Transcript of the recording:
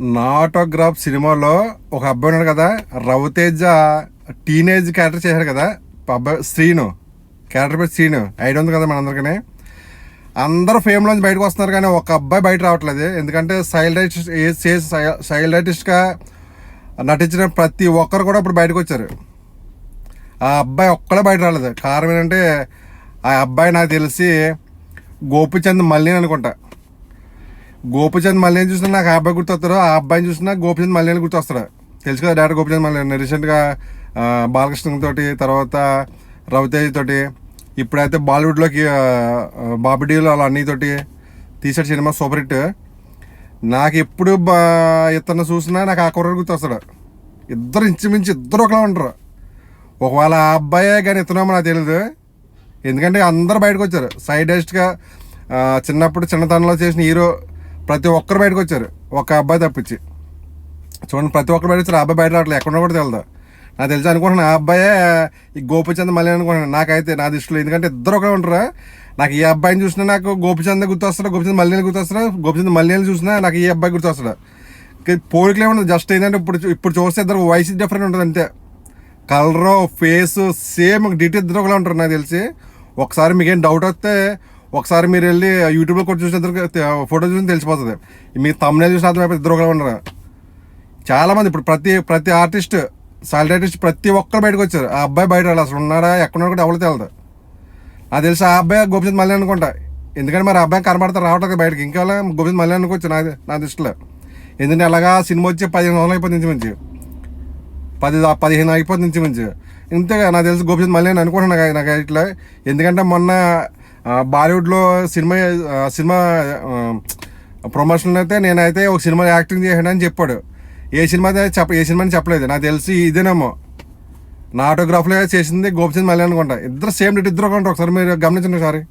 నా ఆటోగ్రాఫ్ సినిమాలో ఒక అబ్బాయి ఉన్నాడు కదా రవితేజ టీనేజ్ క్యారెక్టర్ చేశాడు కదా అబ్బాయి శ్రీను. క్యారెక్టర్ పేరు శ్రీను. ఐడియా ఉంది కదా మనందరికీ. అందరూ ఫేమ్లోంచి బయటకు వస్తున్నారు కానీ ఒక అబ్బాయి బయట రావట్లేదు. ఎందుకంటే సైల్డ్ ఆర్టిస్ట్ సైల్డ్ ఆర్టిస్ట్గా నటించిన ప్రతి ఒక్కరు కూడా ఇప్పుడు బయటకు వచ్చారు. ఆ అబ్బాయి ఒక్కడే బయట రాలేదు. కారణం ఏంటంటే ఆ అబ్బాయి నాకు తెలిసి గోపిచంద్ మల్లి అనుకుంటా. గోపిచంద్ మల్లెని చూసినా నాకు ఆ అబ్బాయి గుర్తొస్తాడు ఆ అబ్బాయిని చూసినా గోపిచంద్ మల్లిని గుర్తొస్తాడు. తెలుసు కదా డైరెక్టర్ గోపిచంద్ మల్లి రీసెంట్గా బాలకృష్ణ తోటి తర్వాత రవితేజ్ తోటి ఇప్పుడైతే బాలీవుడ్లోకి ఆ, బాబీ వాళ్ళ అన్నయ్యతోటి తీసాడు సినిమా సూపర్ హిట్. నాకు ఎప్పుడు బా ఇతను చూసినా నాకు ఆ కుర్ర గుర్తొస్తాడు. ఇద్దరు ఇంచుమించు ఇద్దరు ఒకలా ఉంటారు ఒకవేళ ఆ అబ్బాయే కానీ ఇతనేమో నాకు తెలియదు ఎందుకంటే అందరు బయటకు వచ్చారు. సైడ్ హెస్ట్గా చిన్నప్పుడు చిన్నతనంలో చేసిన హీరో ప్రతి ఒక్కరు బయటకు వచ్చారు. ఒక అబ్బాయి తప్పించి. చూడండి ప్రతి ఒక్కరు బయట వచ్చారు. ఆ అబ్బాయి బయట రావట్లేదు ఎక్కడ కూడా తెలియదు నాకు తెలిసి అనుకుంటున్నాను ఆ అబ్బాయే ఈ గోపిచంద్ మళ్ళీ అనుకుంటున్నాను నాకైతే నా దృష్టిలో ఎందుకంటే ఇద్దరు ఒకరే ఉంటారు? నాకు ఈ అబ్బాయిని చూసినా నాకు గోపిచంద్ గుర్తొస్తాడు? గోపిచంద్ మళ్ళీ గుర్తొస్తాడు? గోపిచంద్ మళ్ళీ చూసినా నాకు ఈ అబ్బాయి గుర్తొస్తాడు? పోలికలే ఉండదు జస్ట్ ఏంటంటే ఇప్పుడు ఇప్పుడు చూస్తే ఇద్దరు వయసు డిఫరెంట్ ఉంటుంది అంతే. కలరు ఫేస్ సేమ్ డీటెయిల్ ఇద్దరు ఒకలా ఉంటారు నాకు తెలిసి. ఒకసారి మీకేం డౌట్ వస్తే ఒకసారి మీరు వెళ్ళి యూట్యూబ్లో కూడా చూసిన ఇద్దరు ఫోటో చూసి తెలిసిపోతుంది. మీకు తమ్మునే చూసిన అర్థమైపోయి ఇద్దరు ఒకరు ఉండరు. చాలామంది ఇప్పుడు ప్రతి ప్రతి ఆర్టిస్ట్ సాలిడ్ ఆర్టిస్ట్ ప్రతి ఒక్కరు బయటకు వచ్చారు. ఆ అబ్బాయి బయట రాడు. అసలు ఉన్నాడా ఎక్కడ కూడా ఎవరు తెలదు. నాకు తెలిసి ఆ అబ్బాయి గోపిచంద్ మళ్ళీ అనుకుంటా. ఎందుకంటే మరి ఆ అబ్బాయి కనబడతా రావట్లేదు బయటకి. ఇంకా గోపిచంద్ మళ్ళీ అనుకోవచ్చు నా నా దృష్టిలో. ఎందుకంటే అలాగా సినిమా వచ్చి పదిహేను వందలు అయిపోతుంది నుంచి మంచి పది పదిహేను అయిపోతుంది నుంచి మంచి ఇంతగా నాకు తెలిసి గోపిచంద్ మళ్ళీ అనుకుంటున్నా నాకు- నాకు ఇట్లా ఎందుకంటే మొన్న బాలీవుడ్లో సినిమా సినిమా ప్రమోషన్ అయితే నేనైతే ఒక సినిమా యాక్టింగ్ చేశాను అని చెప్పాడు. ఏ సినిమా అయితే చెప్ప ఏ సినిమా అని చెప్పలేదు. నాకు తెలిసి ఇదేనేమో. నా ఆటోగ్రాఫ్లో చేసింది గోపిచంద్ మళ్ళీ అనుకుంటా. ఇద్దరు సేమ్ డేట్ ఇద్దరు ఒకసారి మీరు గమనించండి ఒకసారి.